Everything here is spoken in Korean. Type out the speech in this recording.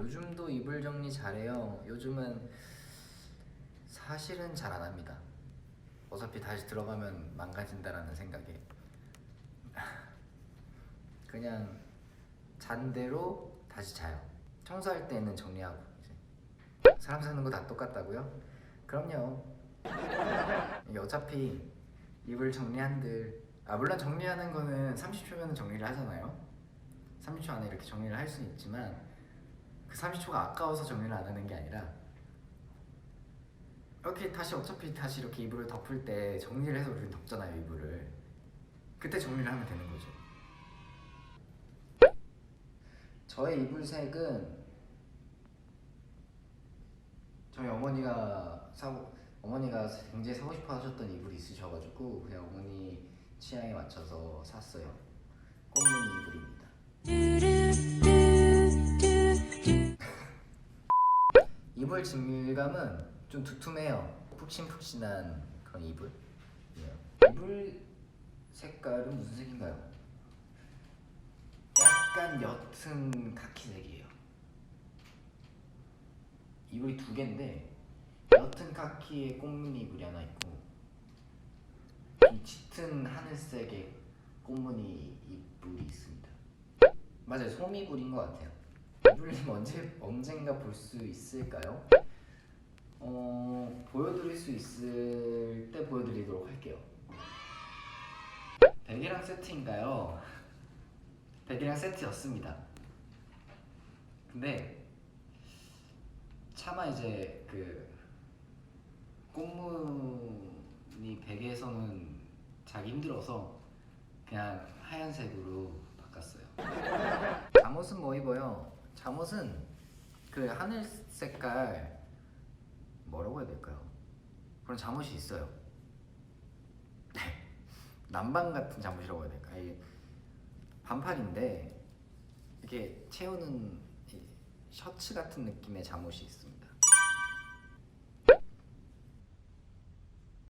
요즘도 이불 정리 잘해요. 요즘은 사실은 잘 안 합니다. 어차피 다시 들어가면 망가진다라는 생각에 그냥 잔 대로 다시 자요. 청소할 때는 정리하고 이제 사람 사는 거 다 똑같다고요? 그럼요. 어차피 이불 정리한들 아 물론 정리하는 거는 30초면 정리를 하잖아요. 30초 안에 이렇게 정리를 할 수는 있지만 그 30초가 아까워서 정리를 안 하는 게 아니라 이렇게 다시 어차피 다시 이렇게 이불을 덮을 때 정리를 해서 우리는 덮잖아요 이불을. 그때 정리를 하면 되는 거죠. 저의 이불 색은 저희 어머니가 사고 어머니가 굉장히 사고 싶어 하셨던 이불이 있으셔가지고 그냥 어머니 취향에 맞춰서 샀어요. 꽃무늬 이불 질감은 좀 두툼해요. 푹신푹신한 그런 이불. 이불 색깔은 무슨 색인가요? 약간 옅은 카키색이에요. 이불이 두 개인데 옅은 카키의 꽃무늬 이불이 하나 있고 좀 짙은 하늘색의 꽃무늬 이불이 있습니다. 맞아요, 솜이불인 것 같아요. 이불님 언제 언젠가 볼 수 있을까요? 어 보여드릴 수 있을 때 보여드리도록 할게요. 베개랑 세트인가요? 베개랑 세트였습니다. 근데 차마 이제 그 꽃무늬 베개에서는 자기 힘들어서 그냥 하얀색으로 바꿨어요. 잠옷은 뭐 입어요? 잠옷은 그 하늘 색깔 뭐라고 해야 될까요? 그런 잠옷이 있어요. 남방 같은 잠옷이라고 해야 될까? 이게 반팔인데 이렇게 채우는 이 셔츠 같은 느낌의 잠옷이 있습니다.